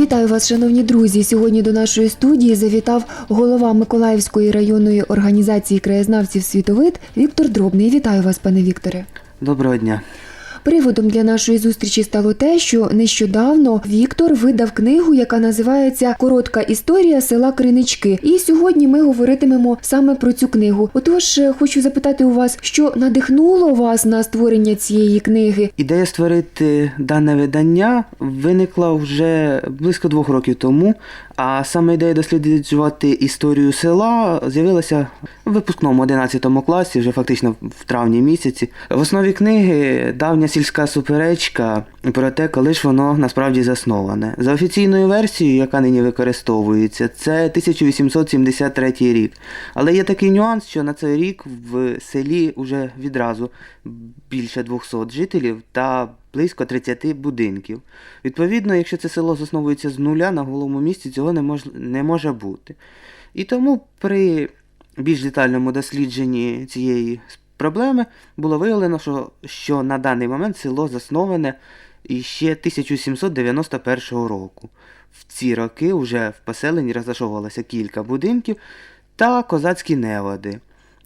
Вітаю вас, шановні друзі. Сьогодні до нашої студії завітав голова Миколаївської районної організації краєзнавців Світовид Віктор Дробний. Вітаю вас, пане Вікторе. Доброго дня. Приводом для нашої зустрічі стало те, що нещодавно Віктор видав книгу, яка називається Коротка історія села Кринички. І сьогодні ми говоритимемо саме про цю книгу. Отож, е, хочу запитати у вас, що надихнуло вас на створення цієї книги? Ідея створити дане видання виникла вже близько двох років тому. А саме ідея досліджувати історію села з'явилася в випускному 11 класі, вже фактично в травні місяці. В основі книги давня сільська суперечка про те, коли ж воно насправді засноване. За офіційною версією, яка нині використовується, це 1873 рік. Але є такий нюанс, що на цей рік в селі вже відразу більше 200 жителів та близько 30 будинків. Відповідно, якщо це село засновується з нуля на голому місці, цього не, мож... не може бути. І тому при більш детальному дослідженні цієї проблеми було виявлено, що, що на даний момент село засноване іще 1791 року. В ці роки вже в поселенні розташовувалося кілька будинків та козацькі неводи.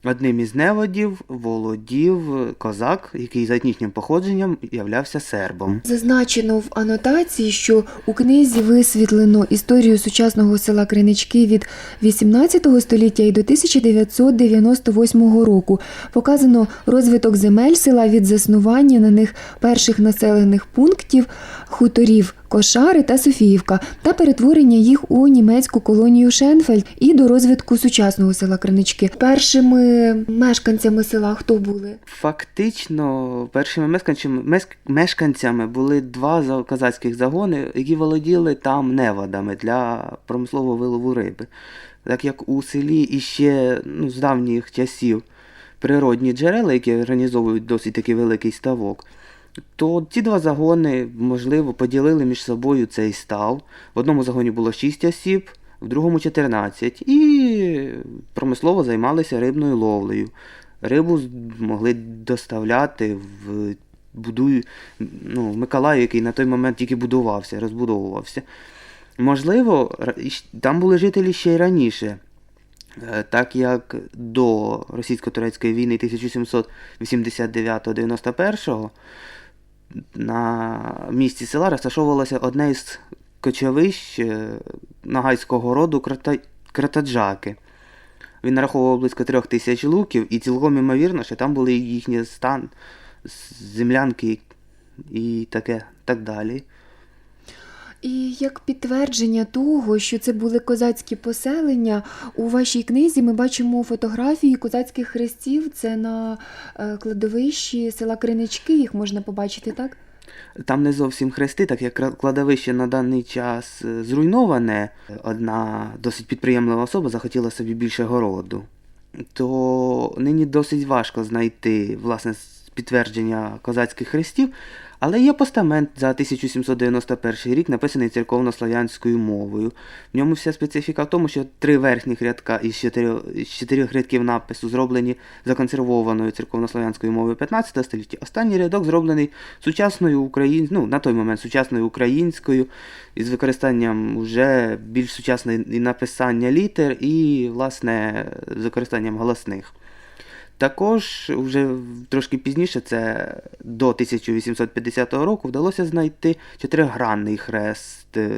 Одним із неводів володів козак, який за етнічним походженням являвся сербом. Зазначено в анотації, що у книзі висвітлено історію сучасного села Кринички від 18 століття і до 1998 року. Показано розвиток земель села від заснування на них перших населених пунктів, хуторів Кошари та Софіївка та перетворення їх у німецьку колонію Шенфельд і до розвитку сучасного села Кринички. Першими мешканцями села хто були? Фактично, першими мешканцями, мешканцями були два за- козацьких загони, які володіли там неводами для промислового вилову риби. Так як у селі іще ну, з давніх часів природні джерела, які організовують досить такий великий ставок, то ці два загони, можливо, поділили між собою цей став. В одному загоні було 6 осіб, в другому 14. І промислово займалися рибною ловлею. Рибу могли доставляти в будую, ну, в Миколаїв, який на той момент тільки будувався, розбудовувався. Можливо, там були жителі ще й раніше. Е, Так як до російсько-турецької війни 1789-91 на місці села розташовувалося одне із кочовищ е, нагайського роду Крата- Кратаджаки. Він нараховував близько трьох тисяч луків, і цілком імовірно, що там були їхні стан, землянки і таке, так далі. І як підтвердження того, що це були козацькі поселення, у вашій книзі ми бачимо фотографії козацьких хрестів. Це на е, кладовищі села Кринички, їх можна побачити, так? Там не зовсім хрести, так як кладовище на даний час е, зруйноване. Одна досить підприємлива особа захотіла собі більше городу. То нині досить важко знайти власне підтвердження козацьких хрестів, але є постамент за 1791 рік, написаний церковнослов'янською мовою. В ньому вся специфіка в тому, що три верхніх рядка із чотирьох, чотирьох рядків напису зроблені законсервованою церковнослов'янською мовою 15 століття. Останній рядок зроблений сучасною україн... ну, на той момент сучасною українською, із використанням вже більш сучасної написання літер і, власне, з використанням голосних. Також вже трошки пізніше, це до 1850 року, вдалося знайти чотиригранний хрест е,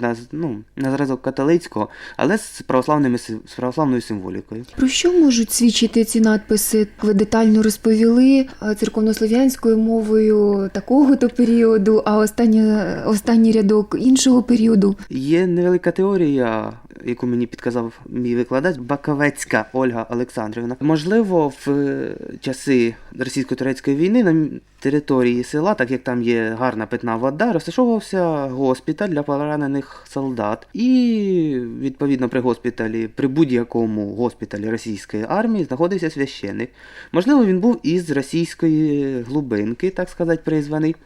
на, ну, на зразок католицького, але з, православними, з православною символікою. Про що можуть свідчити ці надписи? Ви детально розповіли е, церковнослов'янською мовою такого-то періоду, а останній, останній рядок іншого періоду. Є невелика теорія, яку мені підказав мій викладач, Баковецька Ольга Олександрівна. Можливо, в е, часи російсько-турецької війни на території села, так як там є гарна питна вода, розташовувався госпіталь для поранених солдат. І відповідно при госпіталі, при будь-якому госпіталі російської армії знаходився священик. Можливо, він був із російської глибинки, так сказати, призваний.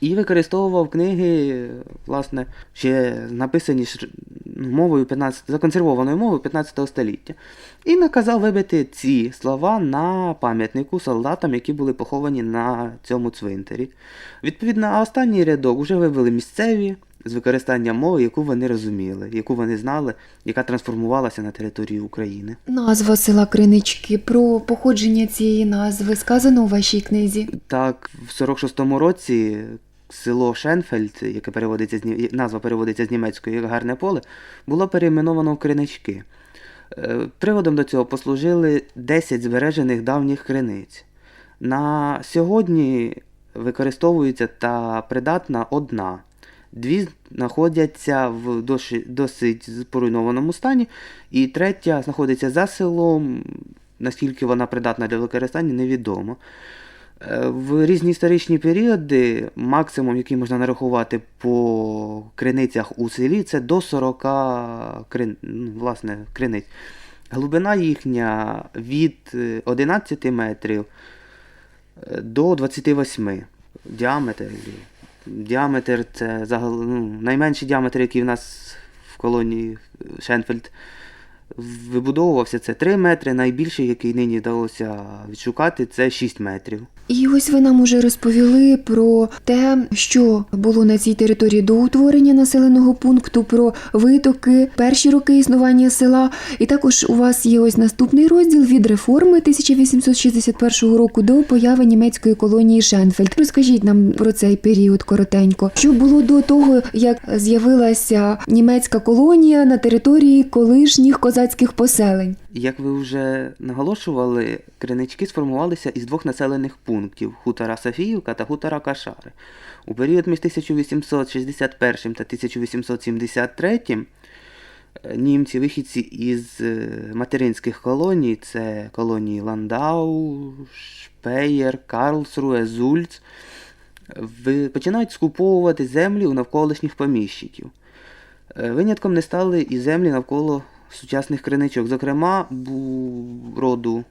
І використовував книги, власне, ще написані мовою 15, законсервованою мовою 15 століття. І наказав вибити ці слова на пам'ятнику солдатам, які були поховані на цьому цвинтарі. Відповідно, останній рядок вже вивели місцеві з використанням мови, яку вони розуміли, яку вони знали, яка трансформувалася на території України. Назва села Кринички. Про походження цієї назви сказано у вашій книзі. Так, в 46-му році село Шенфельд, яке переводиться з назва переводиться з німецької як гарне поле, було перейменовано в кринички. Е, Приводом до цього послужили 10 збережених давніх криниць. На сьогодні використовується та придатна одна. Дві знаходяться в досить поруйнованому стані, і третя знаходиться за селом. Наскільки вона придатна для використання, невідомо. Е, В різні історичні періоди максимум, який можна нарахувати по криницях у селі, це до 40 крин... ну, власне, криниць. Глибина їхня від е, 11 метрів е, до 28 діаметр. Діаметр це загал... ну, найменший діаметр, який в нас в колонії Шенфельд вибудовувався, це 3 метри. Найбільший, який нині вдалося відшукати, це 6 метрів. І ось ви нам уже розповіли про те, що було на цій території до утворення населеного пункту, про витоки, перші роки існування села. І також у вас є ось наступний розділ від реформи 1861 року до появи німецької колонії Шенфельд. Розкажіть нам про цей період коротенько. Що було до того, як з'явилася німецька колонія на території колишніх козацьких поселень? Як ви вже наголошували, кринички сформувалися із двох населених пунктів хутора Софіївка та хутора Кашари. У період між 1861 та 1873 е, німці, вихідці із е, материнських колоній, це колонії Ландау, Шпеєр, Карлсруе, Зульц, починають скуповувати землі у навколишніх поміщиків. Е, Винятком не стали і землі навколо сучасних криничок. Зокрема, роду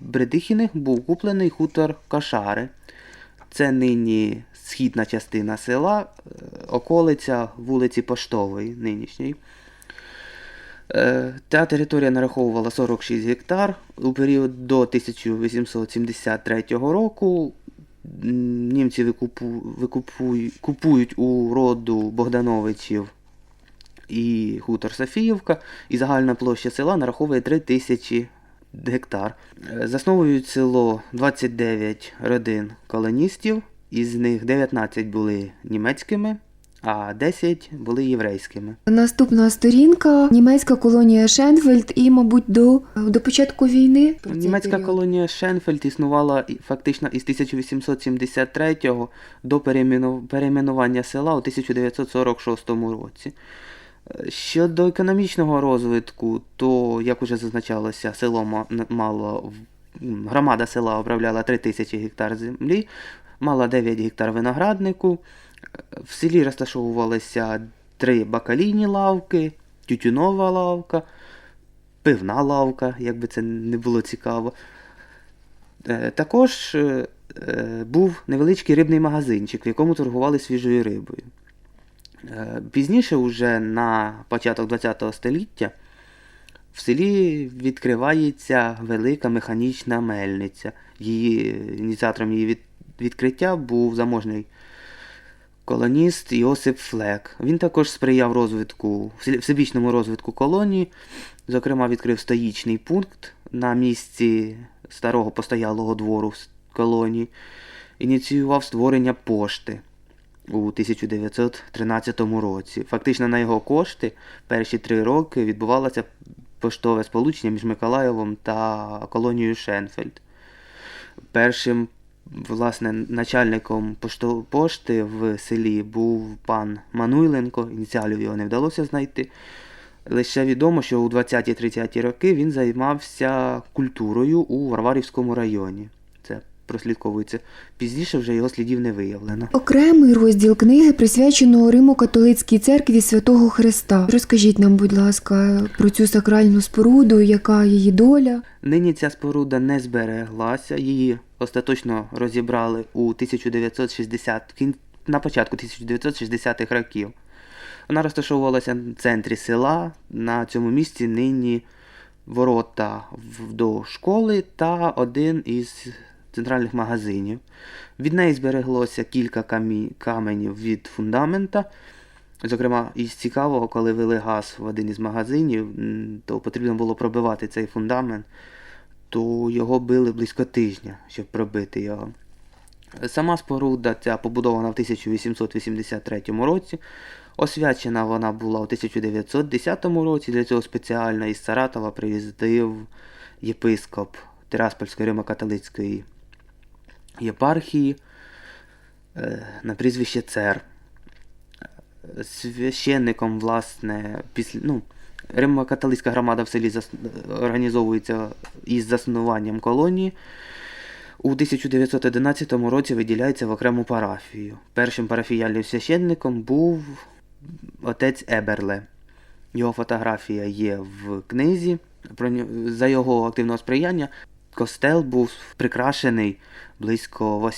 Бредихіних був куплений хутор Кашари. Це нині східна частина села, е, околиця вулиці Поштової нинішньої. Е, Та територія нараховувала 46 гектар. У період до 1873 року німці викупу, викупують, купують у роду Богдановичів і хутор Софіївка, і загальна площа села нараховує 3 тисячі гектар. Е, Засновують село 29 родин колоністів, із них 19 були німецькими, а 10 були єврейськими. Наступна сторінка німецька колонія Шенфельд і, мабуть, до, до початку війни. Німецька період. колонія Шенфельд існувала фактично із 1873 до переймену- перейменування села у 1946 році. Щодо економічного розвитку, то, як уже зазначалося, село мало громада села обробляла 3 тисячі гектар землі, мала 9 гектар винограднику. Е, В селі розташовувалися три бакалійні лавки, тютюнова лавка, пивна лавка, як би це не було цікаво. Е, Також е, був невеличкий рибний магазинчик, в якому торгували свіжою рибою. Е, Пізніше, уже на початок ХХ століття, в селі відкривається велика механічна мельниця. Її, ініціатором її від, відкриття був заможний колоніст Йосип Флек. Він також сприяв розвитку, всебічному розвитку колонії, зокрема, відкрив стоїчний пункт на місці старого постоялого двору в колонії, ініціював створення пошти у 1913 році. Фактично на його кошти перші три роки відбувалося поштове сполучення між Миколаєвом та колонією Шенфельд. Першим власне начальником пошти в селі був пан Мануйленко, ініціалів його не вдалося знайти. Лише відомо, що у 20-30 роки він займався культурою у Варварівському районі. Прослідковується. Пізніше вже його слідів не виявлено. Окремий розділ книги присвячено Римо-католицькій церкві Святого Христа. Розкажіть нам, будь ласка, про цю сакральну споруду, яка її доля. Нині ця споруда не збереглася, її остаточно розібрали у 1960, на початку 1960-х років. Вона розташовувалася в центрі села. На цьому місці нині ворота до школи та один із центральних магазинів. Від неї збереглося кілька каменів від фундамента. Зокрема, із цікавого, коли вели газ в один із магазинів, то потрібно було пробивати цей фундамент, то його били близько тижня, щоб пробити його. Сама споруда ця побудована в 1883 році. Освячена вона була у 1910 році. Для цього спеціально із Саратова приїздив єпископ Тираспольської Римо-католицької єпархії е, на прізвище Цер. Священником, власне, після, ну, Римо-католицька громада в селі зас... організовується із заснуванням колонії. У 1911 році виділяється в окрему парафію. Першим парафіяльним священником був отець Еберле. Його фотографія є в книзі. За його активного сприяння костел був прикрашений близько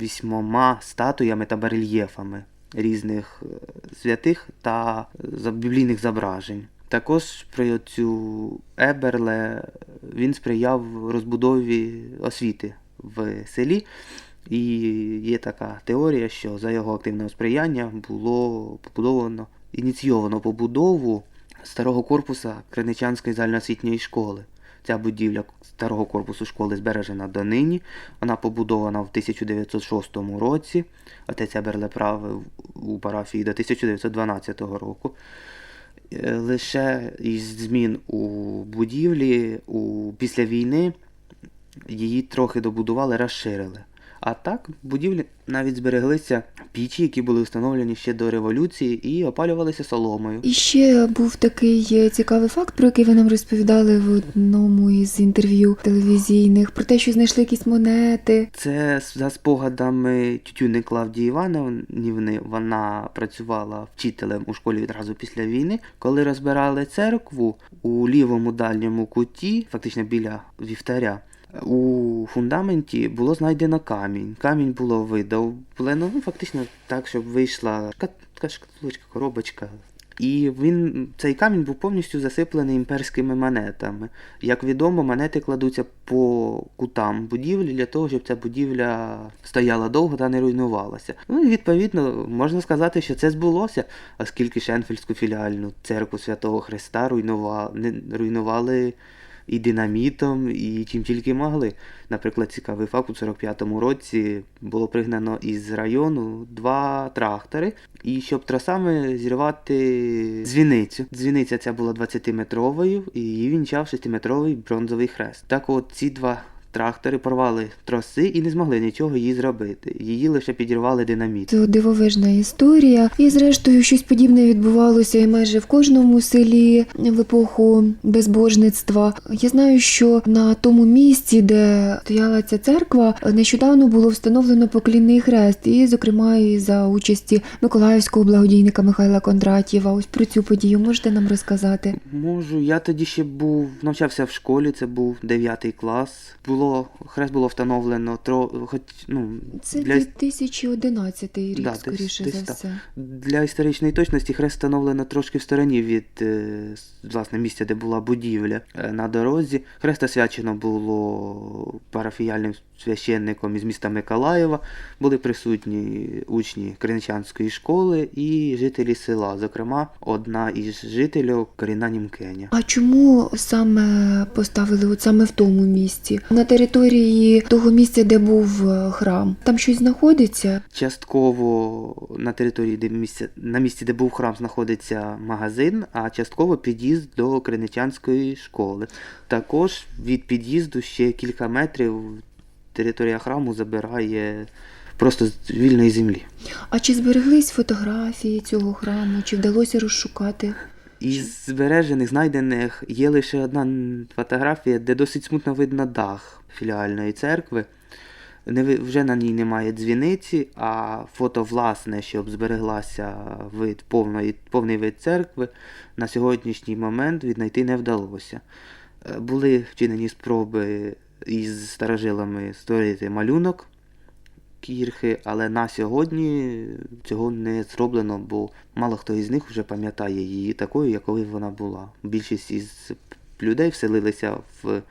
вісьмома статуями та барельєфами різних е, святих та біблійних зображень. Також при цю Еберле він сприяв розбудові освіти в селі. І є така теорія, що за його активного сприяння було побудовано, ініційовано побудову старого корпуса Криничанської загальноосвітньої школи. Ця будівля старого корпусу школи збережена донині. Вона побудована в 1906 році. Отець Аберле правив у парафії до 1912 року. Е, Лише із змін у будівлі у, після війни її трохи добудували, розширили. А так, в будівлі навіть збереглися пічі, які були встановлені ще до революції і опалювалися соломою. І ще був такий е, цікавий факт, про який ви нам розповідали в одному із інтерв'ю телевізійних, про те, що знайшли якісь монети. Це за спогадами тютюни Клавдії Івановні. Вона працювала вчителем у школі відразу після війни. Коли розбирали церкву у лівому дальньому куті, фактично біля вівтаря, у фундаменті було знайдено камінь. Камінь було видовблено, ну фактично так, щоб вийшла така шкатулочка, коробочка. І він, цей камінь був повністю засиплений імперськими монетами. Як відомо, монети кладуться по кутам будівлі для того, щоб ця будівля стояла довго та не руйнувалася. Ну і відповідно можна сказати, що це збулося, оскільки Шенфельдську філіальну церкву Святого Христа руйнували, руйнували і динамітом, і чим тільки могли. Наприклад, цікавий факт, у 45-му році було пригнано із району два трактори, і щоб тросами зірвати дзвіницю. Дзвіниця ця була 20-метровою, і її вінчав 6-метровий бронзовий хрест. Так от ці два трактори порвали троси і не змогли нічого їй зробити. Її лише підірвали динаміт. Це дивовижна історія. І зрештою щось подібне відбувалося і майже в кожному селі в епоху безбожництва. Я знаю, що на тому місці, де стояла ця церква, нещодавно було встановлено поклінний хрест, і, зокрема, і за участі миколаївського благодійника Михайла Кондратєва. Ось про цю подію можете нам розказати? Можу, я тоді ще був, навчався в школі, це був 9 клас. Було, хрест було встановлено, тро, хоч, ну, Це для, 2011 рік, Да, скоріше десь за так. все. для історичної точності хрест встановлено трошки в стороні від е, власне, місця, де була будівля е, на дорозі. Хрест освячено було парафіяльним священником із міста Миколаєва. Були присутні учні Криничанської школи і жителі села. Зокрема, одна із жителів Коріна Німкеня. А чому саме поставили от саме в тому місці? На території того місця, де був е, храм, там щось знаходиться? Частково на території, де місця, на місці, де був храм, знаходиться магазин, а частково під'їзд до Криничанської школи. Також від під'їзду ще кілька метрів територія храму забирає просто з вільної землі. А чи збереглись фотографії цього храму? Чи вдалося розшукати? Із збережених, знайдених є лише одна фотографія, де досить смутно видно дах філіальної церкви. Вже на ній немає дзвіниці, а фото власне, щоб збереглася вид повної, повний вид церкви, на сьогоднішній момент віднайти не вдалося. Е, Були вчинені спроби із старожилами створити малюнок кірхи, але на сьогодні цього не зроблено, бо мало хто із них вже пам'ятає її такою, якою вона була. Більшість із людей вселилися в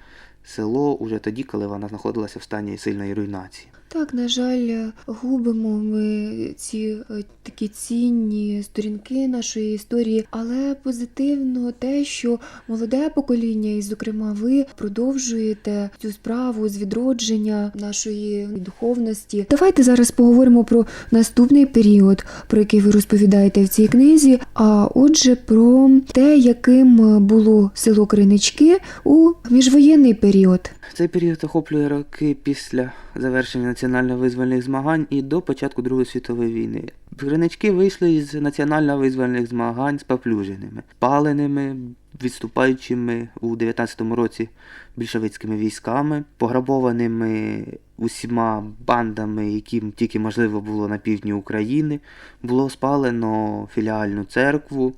село уже тоді, коли вона знаходилася в стані сильної руйнації. Так, на жаль, губимо ми ці е, такі цінні сторінки нашої історії, але позитивно те, що молоде покоління, і, зокрема, ви продовжуєте цю справу з відродження нашої духовності. Давайте зараз поговоримо про наступний період, про який ви розповідаєте в цій книзі. А отже, про те, яким було село Кринички у міжвоєнний період. Цей період охоплює роки після завершення національно-визвольних змагань і до початку Другої світової війни. Кринички вийшли із національно-визвольних змагань споплюженими, паленими, відступаючими у 19-му році більшовицькими військами, пограбованими усіма бандами, яким тільки можливо було на півдні України. Було спалено філіальну церкву.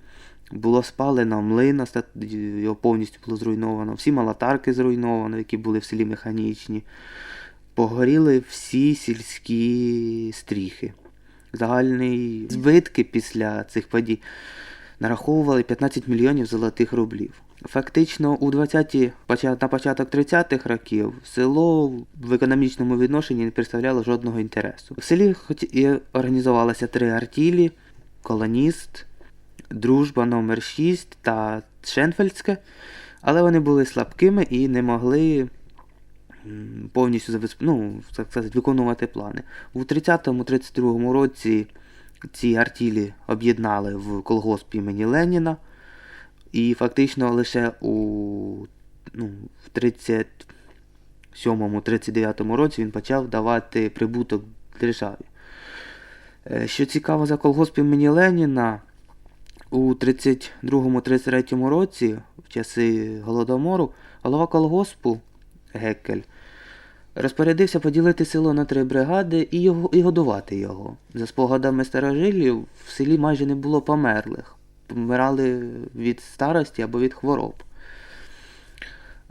Було спалено млин, його повністю було зруйновано. Всі малатарки зруйновано, які були в селі механічні. Погоріли всі сільські стріхи. Загальні збитки після цих подій нараховували 15 мільйонів золотих рублів. Фактично, у 20-ті, на початок 30-х років село в економічному відношенні не представляло жодного інтересу. В селі хоч і організувалося три артілі: колоніст, Дружба номер 6 та Шенфельдське, але вони були слабкими і не могли повністю ну, так сказати, виконувати плани. У 30-32 році ці артілі об'єднали в колгосп імені Леніна, і фактично лише у ну, в 37-39 році він почав давати прибуток державі. Е, Що цікаво за колгосп імені Леніна, у 32-33 році, в часи Голодомору, голова колгоспу Геккель розпорядився поділити село на три бригади і, його, і годувати його. За спогадами старожилів, в селі майже не було померлих. Помирали від старості або від хвороб.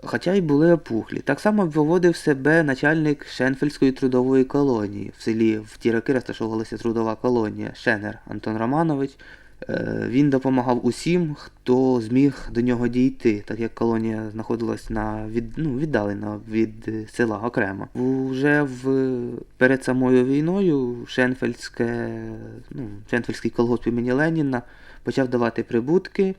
Хоча й були опухлі. Так само поводив себе начальник Шенфельдської трудової колонії. В селі в ті роки розташовувалася трудова колонія Шенер Антон Романович. Е, Він допомагав усім, хто зміг до нього дійти, так як колонія знаходилась на від, ну, віддалено від села окремо. Уже в, перед самою війною Шенфельдське, ну, Шенфельдський колгосп імені Леніна почав давати прибутки,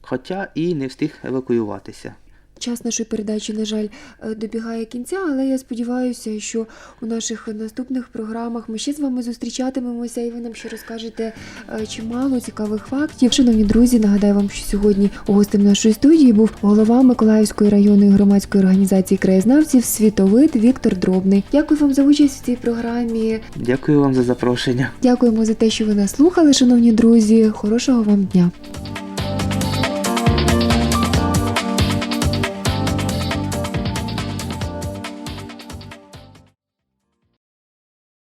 хоча і не встиг евакуюватися. Час нашої передачі, на жаль, е, добігає кінця, але я сподіваюся, що у наших наступних програмах ми ще з вами зустрічатимемося, і ви нам ще розкажете е, чимало цікавих фактів. Шановні друзі, нагадаю вам, що сьогодні гостем нашої студії був голова Миколаївської районної громадської організації краєзнавців Світовид Віктор Дробний. Дякую вам за участь в цій програмі. Дякую вам за запрошення. Дякуємо за те, що ви нас слухали, шановні друзі. Хорошого вам дня.